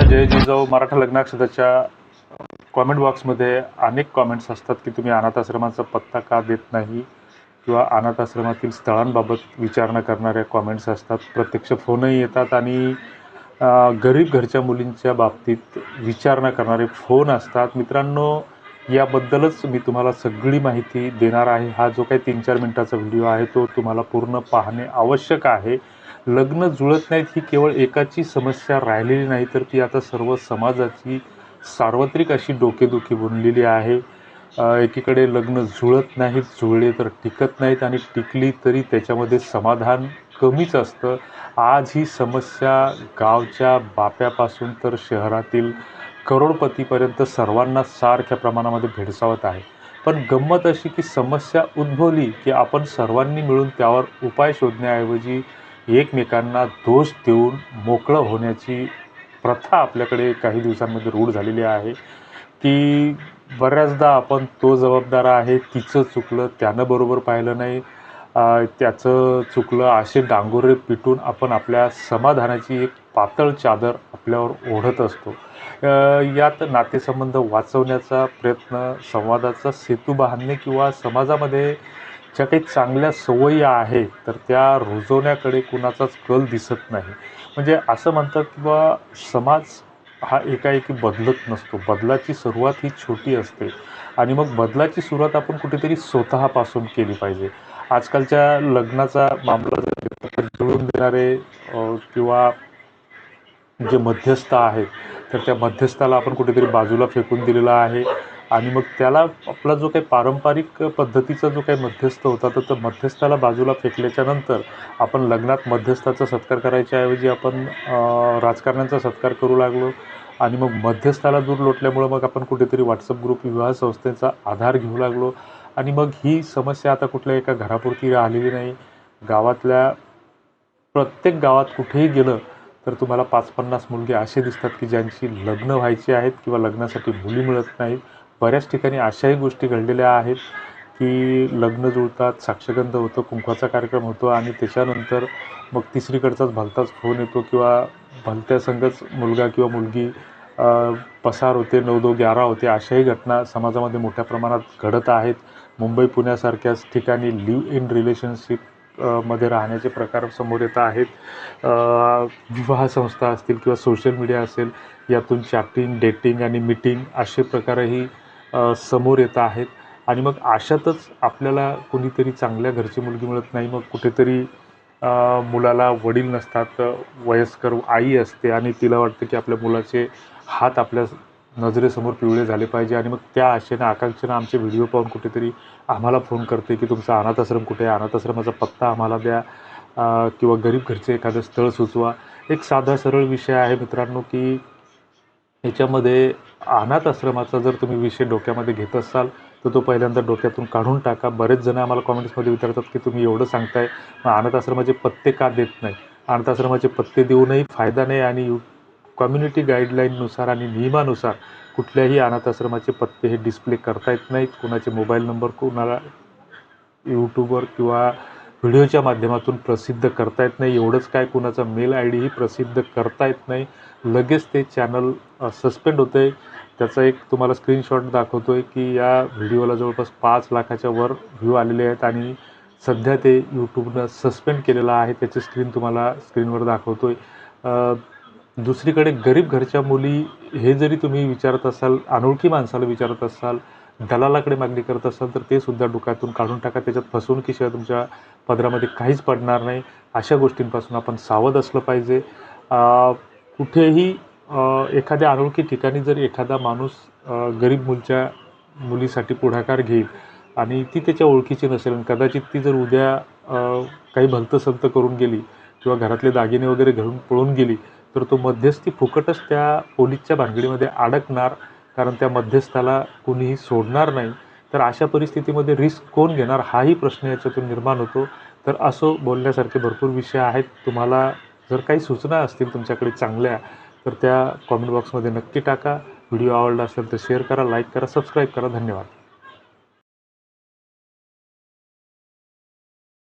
जय जिजाऊ मराठा लग्नाक्षताच्या कॉमेंट बॉक्समध्ये अनेक कॉमेंट्स असतात की तुम्ही अनाथ आश्रमाचा पत्ता का देत नाही? किंवा अनाथ आश्रमातील स्थळांबाबत विचारणा करणाऱ्या कॉमेंट्स असतात. प्रत्यक्ष फोनही येतात आणि गरीब घरच्या मुलींच्या बाबतीत विचारणा करणारे फोन असतात. मित्रांनो याबद्दलच मी तुम्हाला सगळी माहिती देणार आहे. हा जो काही तीन चार मिनटाचा व्हिडिओ आहे तो तुम्हाला पूर्ण पाहणे आवश्यक आहे. लग्न जुळत नाहीत ही केवळ एकाची समस्या राहिलेली नाही तर ती आता सर्व समाजाची सार्वत्रिक अशी डोकेदुखी बनलेली आहे. एकीकडे लग्न जुळत नाहीत जुळले तर टिकत नाहीत आणि टिकली तरी त्याच्यामध्ये समाधान कमीच असतं. आज ही समस्या गावच्या बाप्यापासून तर शहरातील करोडपतीपर्यंत सर्वांना सारख्या प्रमाणामध्ये भेडसावत आहे. पण गंमत अशी की समस्या उद्भवली की आपण सर्वांनी मिळून त्यावर उपाय शोधण्याऐवजी एकमेकांना दोष देऊन मोकळं होण्याची प्रथा आपल्याकडे काही दिवसांमध्ये रूढ झालेली आहे. की बऱ्याचदा आपण तो जबाबदार आहे तिचं चुकलं त्यानं बरोबर पाहिलं नाही. त्याचं चुकलं असे डांगोरे पिटून आपण आपल्या समाधानाची एक पातळ चादर आपल्यावर ओढत असतो. यात नातेसंबंध वाचवण्याचा प्रयत्न संवादाचा सेतू बांधणे किंवा समाजामध्ये ज्या काही चांगल्या सवयी आहे तर त्या रुजवण्याकडे कुणाचाच कल दिसत नाही. म्हणजे असं म्हणतात की बा समाज हा एकाएकी बदलत नसतो. बदलाची सुरुवात ही छोटी असते. आणि मग बदलाची सुरुवात आपण कुठेतरी स्वतःपासून केली पाहिजे. आजकालच्या लग्नाचा मामला जर तर जुळून देणारे किंवा जे मध्यस्थ आहेत तर त्या मध्यस्थाला आपण कुठेतरी बाजूला फेकून दिलेला आहे. आणि मग त्याला आपला जो काही पारंपरिक पद्धतीचा जो काही मध्यस्थ होता तर तो मध्यस्थाला बाजूला फेकल्याच्यानंतर आपण लग्नात मध्यस्थाचा सत्कार करायच्या ऐवजी आपण राजकारण्यांचा सत्कार करू लागलो. आणि मग मध्यस्थाला दूर लोटल्यामुळं मग आपण कुठेतरी व्हॉट्सअप ग्रुप विवाह संस्थेचा आधार घेऊ लागलो. आणि मग ही समस्या आता कुठल्या एका घरापुरती राहिलेली नाही. गावातल्या प्रत्येक गावात कुठेही गेलं तर तुम्हाला पाच पन्नास मुलगे असे दिसतात की ज्यांची लग्न व्हायची आहेत किंवा लग्नासाठी मुली मिळत नाहीत. बऱ्याच ठिकाणी अशाही गोष्टी घडलेल्या आहेत की लग्न जुळतात साक्षगंध होतं कुंकवाचा कार्यक्रम होतो आणि त्याच्यानंतर मग तिसरीकडचाच भलताच फोन येतो किंवा भलत्या संगच मुलगा किंवा मुलगी पसार होते नऊ दो ग्यारा होते अशाही घटना समाजामध्ये मोठ्या प्रमाणात घडत आहेत. मुंबई पुण्यासारख्याच ठिकाणी लिव्ह इन रिलेशनशिपमध्ये राहण्याचे प्रकार समोर येत आहेत. विवाह संस्था असतील किंवा सोशल मीडिया असेल यातून चॅटिंग डेटिंग आणि मीटिंग असे प्रकारही समोर येत आहेत. आणि मग अशातच आपल्याला कोणीतरी चांगल्या घरची मुलगी मिळत नाही. मग कुठेतरी मुलाला वडील नसतात वयस्कर आई असते आणि तिला वाटतं की आपल्या मुलाचे हात आपल्या नजरेसमोर पिवळे झाले पाहिजे. आणि मग त्या आशेनं आकांक्षेनं आमचे व्हिडिओ पाहून कुठेतरी आम्हाला फोन करते की तुमचा अनाथाश्रम कुठे आहे? अनाथ आश्रमाचा पत्ता आम्हाला द्या. किंवा गरीब घरचे एखादं स्थळ सुचवा. एक साधा सरळ विषय आहे मित्रांनो की ह्याच्यामध्ये अनाथ आश्रमाचा जर तुम्ही विषय डोक्यामध्ये घेत असाल तर तो पहिल्यांदा डोक्यातून काढून टाका. बरेच जण आम्हाला कॉमेंट्समध्ये विचारतात की तुम्ही एवढं सांगताय मग अनाथ आश्रमाचे पत्ते का देत नाही? अनाथ आश्रमाचे पत्ते देऊनही फायदा नाही आणि यू कम्युनिटी गाईडलाईननुसार आणि नियमानुसार कुठल्याही अनाथ आश्रमाचे पत्ते हे डिस्प्ले करता येत नाहीत. कुणाचे मोबाईल नंबर कुणाला यूट्यूबवर किंवा व्हिडिओच्या माध्यमातून प्रसिद्ध करता येत नाही. एवढंच काय कुणाचा मेल आय डीही प्रसिद्ध करता येत नाही. लगेच ते चॅनल सस्पेंड होतं आहे त्याचा एक तुम्हाला स्क्रीनशॉट दाखवतो आहे की या व्हिडिओला जवळपास पाच लाखाच्या वर व्ह्यू आलेले आहेत आणि सध्या ते यूट्यूबनं सस्पेंड केलेलं आहे. त्याची स्क्रीन तुम्हाला स्क्रीनवर दाखवतो आहे दुसरीकडे गरीब घरच्या मुली हे जरी तुम्ही विचारत असाल अनोळखी माणसाला विचारत असाल दलालाकडे मागणी करत असाल तर ते सुद्धा डोक्यातून काढून टाका. त्याच्यात फसवणुकीशिवाय तुमच्या पदरामध्ये काहीच पडणार नाही. अशा गोष्टींपासून आपण सावध असलं पाहिजे. कुठेही एखाद्या अनोळखी ठिकाणी जर एखादा माणूस गरीब मुलच्या मुलीसाठी पुढाकार घेईल आणि ती त्याच्या ओळखीची नसेल आणि कदाचित ती जर उद्या काही भलतं संत करून गेली किंवा घरातले दागिने वगैरे घरून पळून गेली तर तो मध्यस्थी फुकटच त्या पोलीसच्या भानगडीमध्ये अडकणार कारण त्या मध्यस्थाला कुणीही सोडणार नाही तर अशा परिस्थितीमध्ये रिस्क कोण घेणार हाही प्रश्न याच्यातून निर्माण होतो. तर असो बोलण्यासारखे भरपूर विषय आहेत. तुम्हाला जर काही सूचना असतील तुमच्याकडे चांगल्या तर त्या कॉमेंट बॉक्समध्ये नक्की टाका. व्हिडिओ आवडला असेल तर शेअर करा लाईक करा सबस्क्राईब करा. धन्यवाद.